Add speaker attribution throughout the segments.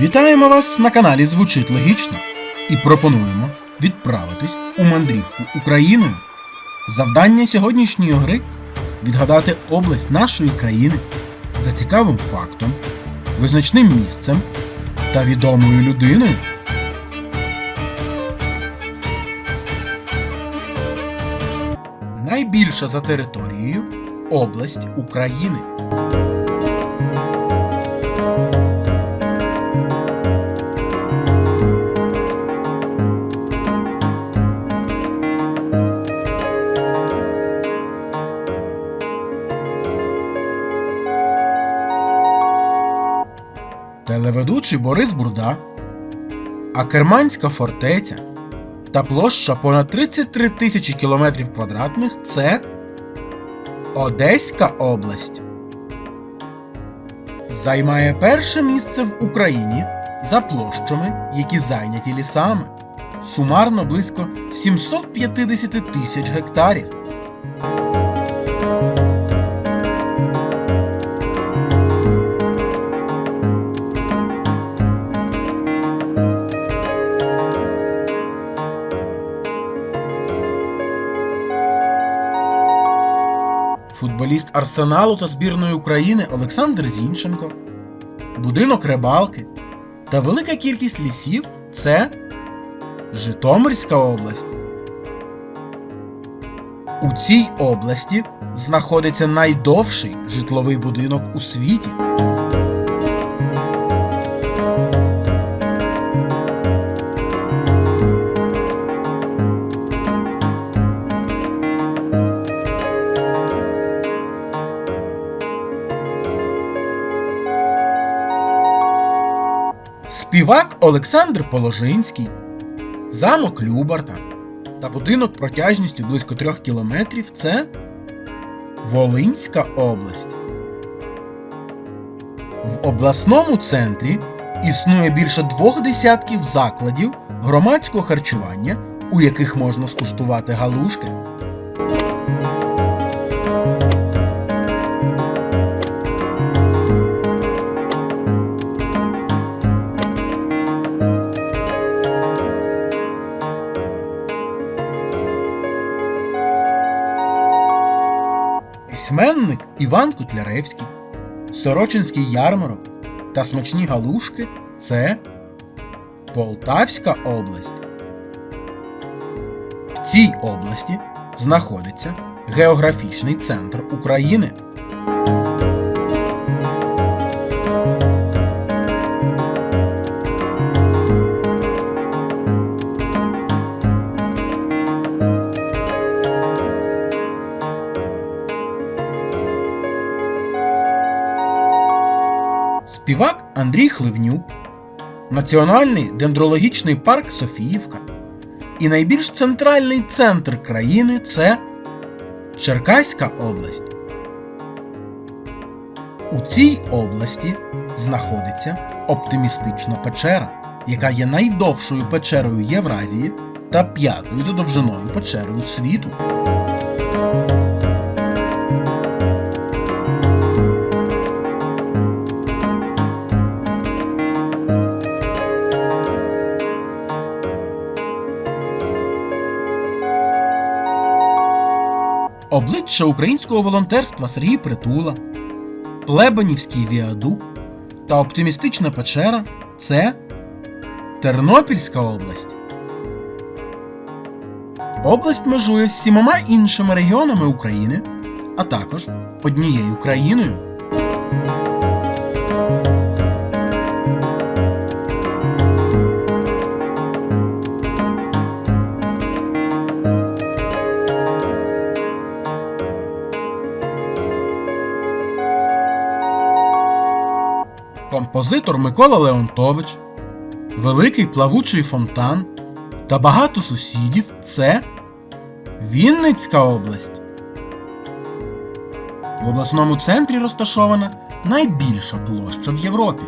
Speaker 1: Вітаємо вас на каналі Звучить Логічно і пропонуємо відправитись у мандрівку Україною. Завдання сьогоднішньої гри відгадати область нашої країни за цікавим фактом, визначним місцем та відомою людиною. Найбільша за територією область України. Телеведучий Борис Бурда, Акерманська фортеця та площа понад 33 тисячі кілометрів квадратних це Одеська область. Займає перше місце в Україні за площами, які зайняті лісами. Сумарно близько 750 тисяч гектарів. Футболіст Арсеналу та збірної України Олександр Зінченко, будинок рибалки та велика кількість лісів це Житомирська область. У цій області знаходиться найдовший житловий будинок у світі. Співак Олександр Положинський, замок Любарта та будинок протяжністю близько трьох кілометрів це Волинська область. В обласному центрі існує більше двох десятків закладів громадського харчування, у яких можна скуштувати галушки. Письменник Іван Котляревський, Сорочинський ярмарок та смачні галушки це Полтавська область. В цій області знаходиться географічний центр України. Співак Андрій Хливнюк, Національний дендрологічний парк Софіївка і найбільш центральний центр країни це Черкаська область. У цій області знаходиться оптимістична печера, яка є найдовшою печерою Євразії та п'ятою за довжиною печерою світу. Обличчя українського волонтерства Сергій Притула, Плебанівський віадук та оптимістична печера це Тернопільська область. Область межує з сімома іншими регіонами України, а також однією країною. Композитор Микола Леонтович, Великий плавучий фонтан та багато сусідів це Вінницька область. В обласному центрі розташована найбільша площа в Європі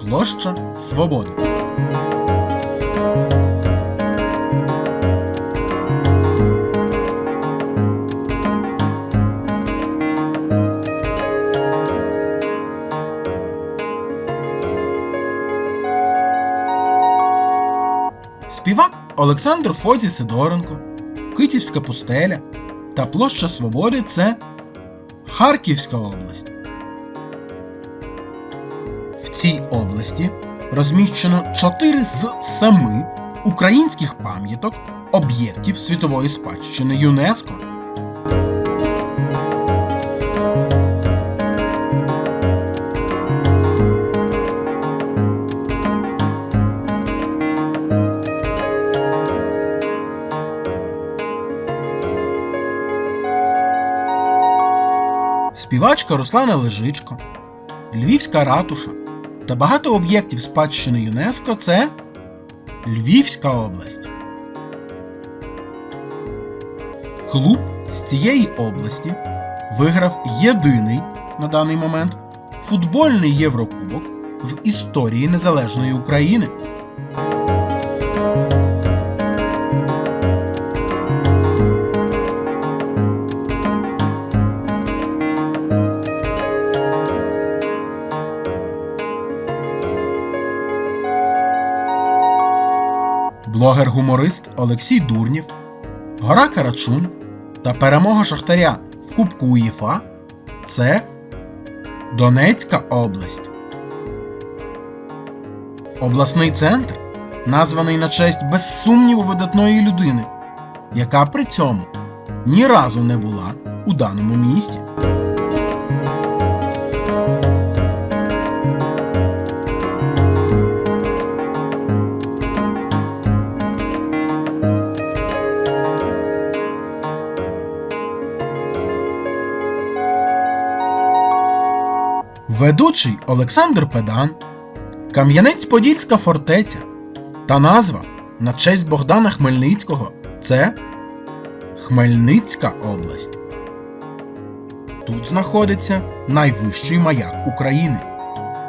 Speaker 1: площа Свободи. Олександр Фозі Сидоренко, Китівська пустеля та Площа Свободи це Харківська область. В цій області розміщено 4 з 7 українських пам'яток об'єктів світової спадщини ЮНЕСКО. Співачка Руслана Лежичко, Львівська ратуша та багато об'єктів спадщини ЮНЕСКО це Львівська область. Клуб з цієї області виграв єдиний на даний момент футбольний Єврокубок в історії Незалежної України. Блогер-гуморист Олексій Дурнів, Гора Карачун та перемога Шахтаря в Кубку УЄФА це Донецька область. Обласний центр названий на честь без сумніву видатної людини, яка при цьому ні разу не була у даному місті. Ведучий Олександр Педан, Кам'янець-Подільська фортеця та назва на честь Богдана Хмельницького це Хмельницька область. Тут знаходиться найвищий маяк України.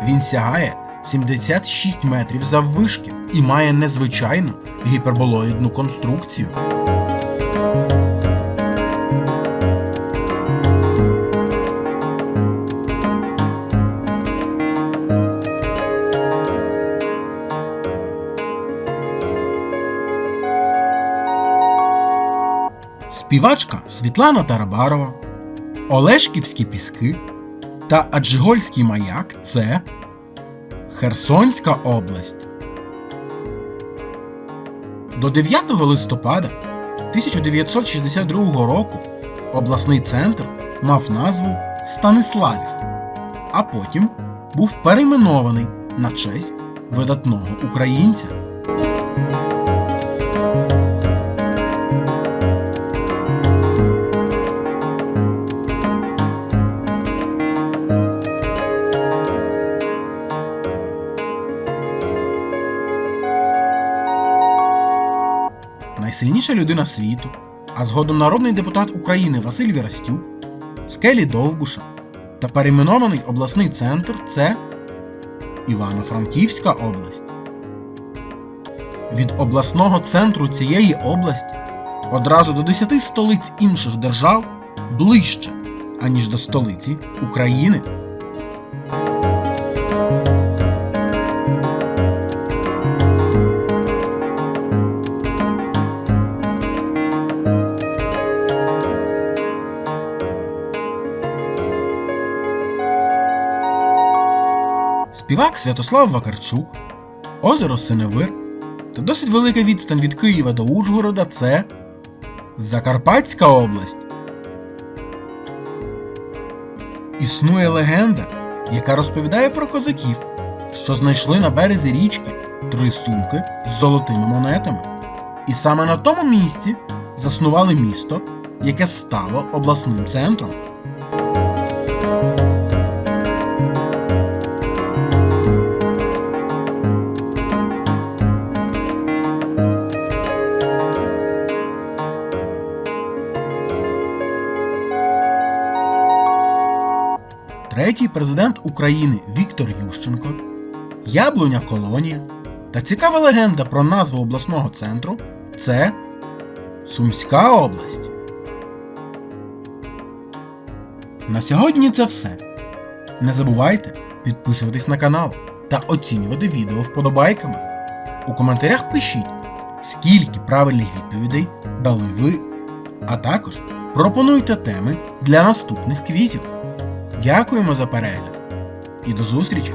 Speaker 1: Він сягає 76 метрів заввишки і має незвичайну гіперболоїдну конструкцію. Співачка Світлана Тарабарова, Олешківські піски та Аджигольський маяк це Херсонська область. До 9 листопада 1962 року обласний центр мав назву Станиславів, а потім був перейменований на честь видатного українця. Найсильніша людина світу, а згодом народний депутат України Василь Вірастюк, скелі Довбуша та перейменований обласний центр це Івано-Франківська область. Від обласного центру цієї області одразу до 10 столиць інших держав ближче, аніж до столиці України. Співак Святослав Вакарчук, озеро Синевир та досить велика відстань від Києва до Ужгорода це Закарпатська область. Існує легенда, яка розповідає про козаків, що знайшли на березі річки три сумки з золотими монетами. І саме на тому місці заснували місто, яке стало обласним центром. Третій президент України Віктор Ющенко, Яблуня Колонія та цікава легенда про назву обласного центру це Сумська область. На сьогодні це все. Не забувайте підписуватись на канал та оцінювати відео вподобайками. У коментарях пишіть, скільки правильних відповідей дали ви. А також пропонуйте теми для наступних квізів. Дякуємо за перегляд і до зустрічі!